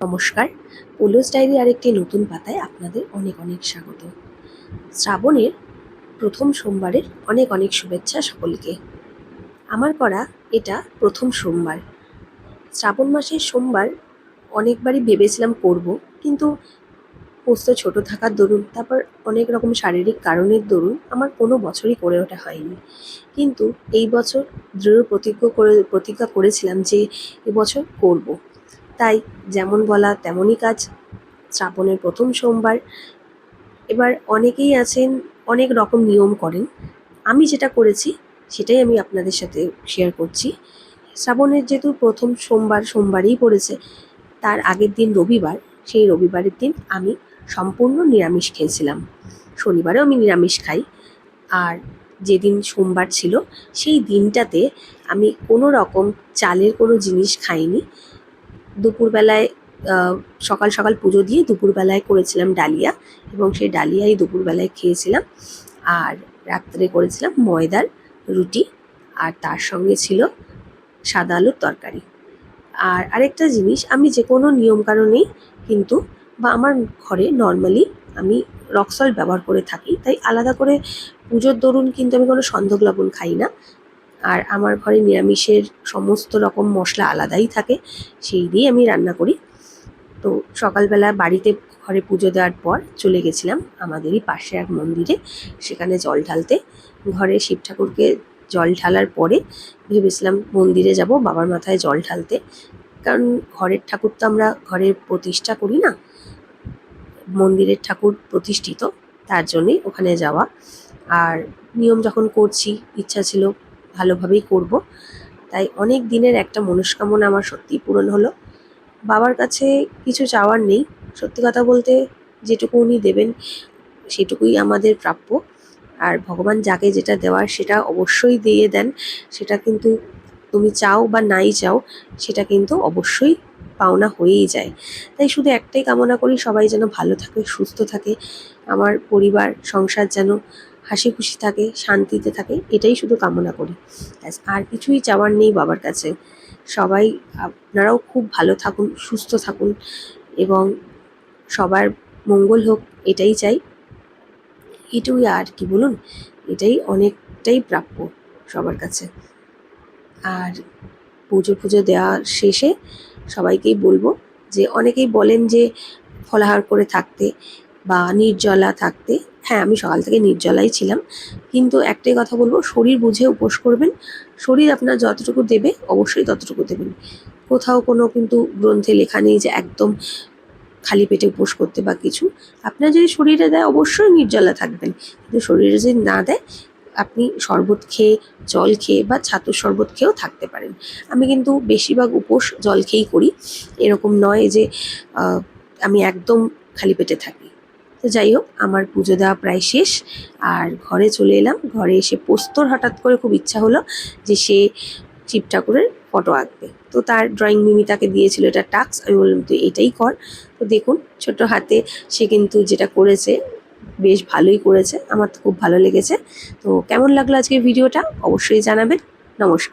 নমস্কার। পোলোস ডায়েরি আরেকটি নতুন পাতায় আপনাদের অনেক অনেক স্বাগত। শ্রাবণের প্রথম সোমবারের অনেক অনেক শুভেচ্ছা সকলকে। আমার করা এটা প্রথম সোমবার। শ্রাবণ মাসের সোমবার অনেকবারই ভেবেছিলাম করব, কিন্তু পোস্ত ছোট থাকার দরুন, তারপর অনেক রকম শারীরিক কারণের দরুন আমার কোনো বছরই করে ওঠা হয়নি। কিন্তু এই বছর দৃঢ় প্রতিজ্ঞ করে, প্রতিজ্ঞা করেছিলাম যে এবছর করব। তাই যেমন বলা তেমনই কাজ। শ্রাবণের প্রথম সোমবার এবার অনেকেই আছেন, অনেক রকম নিয়ম করেন। আমি যেটা করেছি, সেটাই আমি আপনাদের সাথে শেয়ার করছি। শ্রাবণের যেহেতু প্রথম সোমবার, সোমবারেই পড়েছে, তার আগের দিন রবিবার, সেই রবিবারের দিন আমি সম্পূর্ণ নিরামিষ খেয়েছিলাম। শনিবারেও আমি নিরামিষ খাই। আর যেদিন সোমবার ছিল, সেই দিনটাতে আমি কোনো রকম চালের কোনো জিনিস খাইনি। দুপুরবেলায় সকাল সকাল পুজো দিয়ে দুপুরবেলায় করেছিলাম ডালিয়া এবং সেই ডালিয়াই দুপুরবেলায় খেয়েছিলাম। আর রাত্রে করেছিলাম ময়দার রুটি আর তার সঙ্গে ছিল সাদা আলুর তরকারি। আর আরেকটা জিনিস, আমি যে কোনো নিয়মকানুনেই কিন্তু বা আমার ঘরে নর্মালি আমি রক সল্ট ব্যবহার করে থাকি। তাই আলাদা করে পুজোর দরুন কিন্তু আমি কোনো সন্ধক লবণ খাই না। আর আমার ঘরে নিরামিষের সমস্ত রকম মশলা আলাদাই থাকে, সেই দিয়েই আমি রান্না করি। তো সকালবেলা বাড়িতে ঘরে পুজো দেওয়ার পর চলে গেছিলাম আমাদেরই পাশে এক মন্দিরে, সেখানে জল ঢালতে। ঘরে শিব ঠাকুরকে জল ঢালার পরে ভেবেছিলাম মন্দিরে যাব, বাবার মাথায় জল ঢালতে। কারণ ঘরের ঠাকুর তো আমরা ঘরে প্রতিষ্ঠা করি না। মন্দিরের ঠাকুর প্রতিষ্ঠিত, তার জন্যে ওখানে যাওয়া। আর নিয়ম যখন করছি, ইচ্ছা ছিল ভালোভাবেই করব। তাই অনেক দিনের একটা মনস্কামনা আমার সত্যিই পূরণ হলো। বাবার কাছে কিছু চাওয়ার নেই। সত্যি কথা বলতে যেটুকু উনি দেবেন সেটুকুই আমাদের প্রাপ্য। আর ভগবান যাকে যেটা দেওয়ার সেটা অবশ্যই দিয়ে দেন। সেটা কিন্তু তুমি চাও বা নাই চাও, সেটা কিন্তু অবশ্যই পাওনা হয়েই যায়। তাই শুধু একটাই কামনা করি সবাই যেন ভালো থাকে, সুস্থ থাকে। আমার পরিবার, সংসার যেন হাসি খুশি থাকে, শান্তিতে থাকে, এটাই শুধু কামনা করি। ব্যাস, আর কিছুই চাওয়ার নেই বাবার কাছে। সবাই, আপনারাও খুব ভালো থাকুন, সুস্থ থাকুন এবং সবার মঙ্গল হোক, এটাই চাই। এটুই আর কি, বলুন? এটাই অনেকটাই প্রাপ্য সবার কাছে। আর পুজো পুজো দেওয়া শেষে সবাইকেই বলব যে, অনেকেই বলেন যে, ফলাহার করে থাকতে বা নির্জলা থাকতে হ্যাঁ আমি সকাল থেকে নির্জলাই ছিলাম। কিন্তু একটাই কথা বলব, শরীর বুঝে উপোস করবেন। শরীর আপনার যতটুকু দেবে, অবশ্যই ততটুকু দেবেন। কোথাও কোনো কিন্তু গ্রন্থে লেখা নেই যে একদম খালি পেটে উপোস করতে বা কিছু। আপনার যদি শরীরে দেয়, অবশ্যই নির্জলা থাকবেন। কিন্তু শরীরে যদি না দেয়, আপনি শরবত খেয়ে, জল খেয়ে বা ছাতুর শরবত খেয়েও থাকতে পারেন। আমি কিন্তু বেশিরভাগ উপোস জল খেয়েই করি। এরকম নয় যে আমি একদম খালি পেটে থাকি। তো যাই হোক, আমার পুজো দেওয়া প্রায় শেষ। আর ঘরে চলে এলাম। ঘরে এসে পোস্তর হঠাৎ করে খুব ইচ্ছা হলো যে সে শিব ঠাকুরের ফটো আঁকবে। তো তার ড্রয়িং মিমি তাকে দিয়েছিল, এটা টাক্স আমি বললাম, তুই এটাই কর। তো দেখুন, ছোট হাতে সে কিন্তু যেটা করেছে, বেশ ভালোই করেছে। আমার তো খুব ভালো লেগেছে। তো কেমন লাগল আজকে ভিডিওটা? অবশ্যই জানাবেন। নমস্কার।